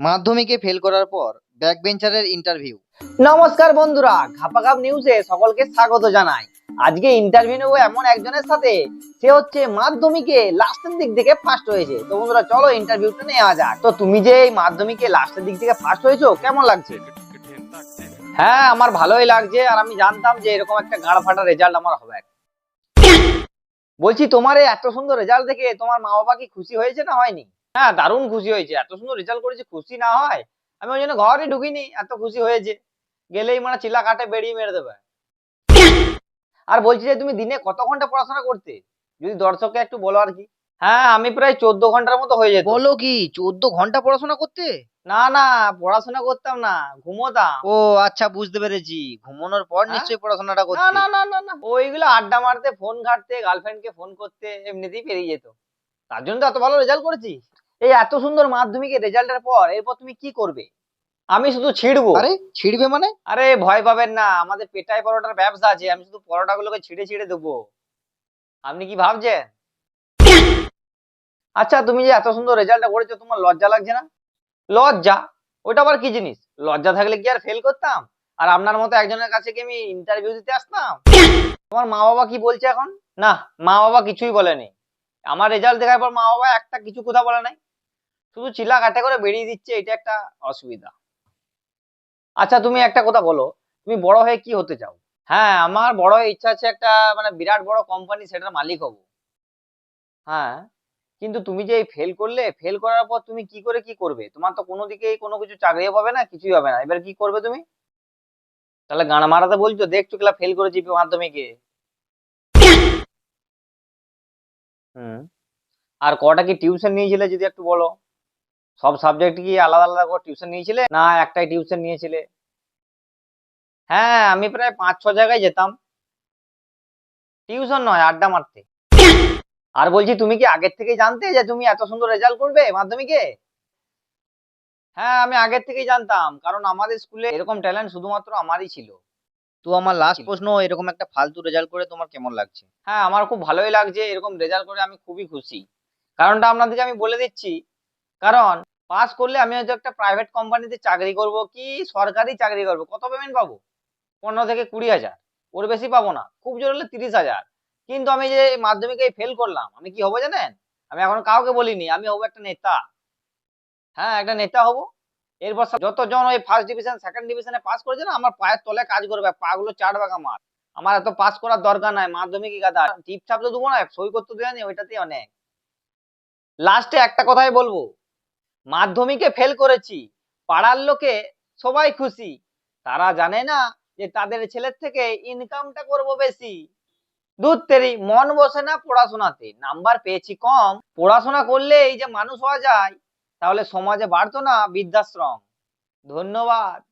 মাধ্যমিকে ফেল করার পর ব্যাক বেঞ্চারের ইন্টারভিউ নমস্কার বন্ধুরা, ঘাপাঘাপ নিউজে সকলকে স্বাগত জানাই। আজকে ইন্টারভিউ নেব এমন একজনের সাথে, সে হচ্ছে মাধ্যমিকে লাস্টের দিক থেকে ফার্স্ট হয়েছে। তো বন্ধুরা, চলো ইন্টারভিউটা নেওয়া যাক। তো তুমি যে এই মাধ্যমিকে লাস্টের দিক থেকে ফার্স্ট হয়েছো, কেমন লাগছে? হ্যাঁ আমার ভালোই লাগছে, আর আমি জানতাম যে এরকম একটা গাড় ফাটা রেজাল্ট আমার হবে। বলছি, তোমার এই এত সুন্দর রেজাল্ট দেখে তোমার মা বাবা কি খুশি হয়েছে না হয়নি? হ্যাঁ দারুণ খুশি হয়েছে। এত সুন্দর রেজাল্ট করেছে খুশি না হয়। আমি ওই জন্য ঘরে ঢুকিনি এত খুশি হয়েছে। গেলেই মানে চিলা কাটে বেরিয়ে মেরে দেবে। আর বলছি যে তুমি দিনে কত ঘণ্টা পড়াশোনা করতে? যদি দর্শককে একটু বলো আর কি। হ্যাঁ আমি প্রায় চোদ্দ ঘণ্টার মতো হয়ে যেত। বলো কি চোদ্দ ঘণ্টা পড়াশোনা করতে? না না পড়াশোনা করতাম না ঘুমোতাম। ও আচ্ছা বুঝতে পেরেছি। ঘুমানোর পর হ্যাঁ? নিশ্চয়ই পড়াশোনাটা করতে। না না না না। ওইগুলো আড্ডা মারতে ফোন ঘাটতে গার্লফ্রেন্ডকে ফোন করতে এমনিতেই পেরিয়ে যেত। তার জন্য তো এত ভালো রেজাল্ট করেছি এই এত সুন্দর মাধ্যমিকের রেজাল্টের পর এরপর তুমি কি করবে? আমি শুধু ছিড়বো। আরে ছিড়বে মানে? আরে ভয় পাবেন না আমাদের পেটাই পরোটার ব্যবসা আছে আমি শুধু পরোটাগুলোকে ছিঁড়ে ছিঁড়ে দেবো। আপনি কি ভাবছেন? আচ্ছা তুমি যে এত সুন্দর রেজাল্টটা করেছ তোমার লজ্জা লাগছে না? লজ্জা? ওটা আবার কি জিনিস? লজ্জা থাকলে কি আর ফেল করতাম? আর আপনার মতো একজনের কাছে কি আমি ইন্টারভিউ দিতে আসতাম? তোমার মা বাবা কি বলছে এখন? না মা বাবা কিছুই বলেনি। আমার রেজাল্ট দেখার পর মা বাবা একটা কিছু কথা বলে নাই। শুধু চিল্লা কাটে করে বেরিয়ে দিচ্ছে, এটা একটা অসুবিধা। আচ্ছা তুমি একটা কথা বলো, তুমি বড় হয়ে কি হতে চাও? হ্যাঁ আমার বড় হয়ে ইচ্ছা আছে একটা মানে বিরাট বড় কোম্পানি সেটার মালিক হব। হ্যাঁ কিন্তু তুমি যে ফেল করলে ফেল করার পর তুমি কি করে কি করবে? তোমার তো কোনো দিকেই কোনো কিছু চাকরিও পাবে না, কিছুই হবে না। এবার কি করবে তুমি? তাহলে গান মারাতে বলছো দেখছ ক্লাব ফেল করেছি মাধ্যমিকে। হুম, আর কটা কি টিউশন নিয়েছিলে যদি একটু বলো? সব সাবজেক্ট কি আলাদা আলাদা করে টিউশন নিয়েছিলে না একটাই টিউশন নিয়েছিলে? হ্যাঁ আমি প্রায় পাঁচ ছ জায়গায় যেতাম। টিউশন নয়, আড্ডা মারতে। আর বলছি, তুমি কি আগের থেকেই জানতে যে তুমি এত সুন্দর রেজাল্ট করবে মাধ্যমিকে? হ্যাঁ আমি আগের থেকেই জানতাম, কারণ আমাদের স্কুলে এরকম ট্যালেন্ট শুধুমাত্র আমারই ছিল। তো আমার লাস্ট প্রশ্ন, এরকম একটা ফালতু রেজাল্ট করে তোমার কেমন লাগছে? হ্যাঁ আমার খুব ভালোই লাগছে, এরকম রেজাল্ট করে আমি খুবই খুশি। কারণটা আপনাদেরকে আমি বলে দিচ্ছি কারণ পাস করলে আমি হয়তো একটা প্রাইভেট কোম্পানিতে চাকরি করব কি সরকারি চাকরি করব? কত পেমেন্ট পাবো? পনেরো থেকে কুড়ি হাজার। ওর বেশি পাবো না। খুব জোর হলে তিরিশ হাজার। কিন্তু আমি যে মাধ্যমিকে ফেল করলাম, আমি কি হব জানেন? আমি এখন কাউকে বলিনি, আমি হব একটা নেতা। হ্যাঁ একটা নেতা হব। এরপর যতজন ওই ফার্স্ট ডিভিশন সেকেন্ড ডিভিশনে পাস করেছে না, আমার পায়ের তলে কাজ করবে পা পাগুলো চাটবে আমার আমার এত পাস করার দরকার নাই, মাধ্যমিক গাদা? টিপছাপ তো দেবো না, সই করতে দেয়নি ওইটাতেই অনেক। লাস্টে একটা কথাই বলব মাধ্যমিকে ফেল করেছি, পাড়ার লোকে সবাই খুশি। তারা জানে না যে তাদের ছেলের থেকে ইনকামটা করব বেশি। দুধ তেরি, মন বসে না পড়াশোনাতে। নাম্বার পেয়েছি কম। পড়াশোনা করলে এই যে মানুষ হওয়া যায়, তাহলে সমাজে বাড়তো না বৃদ্ধাশ্রম। ধন্যবাদ।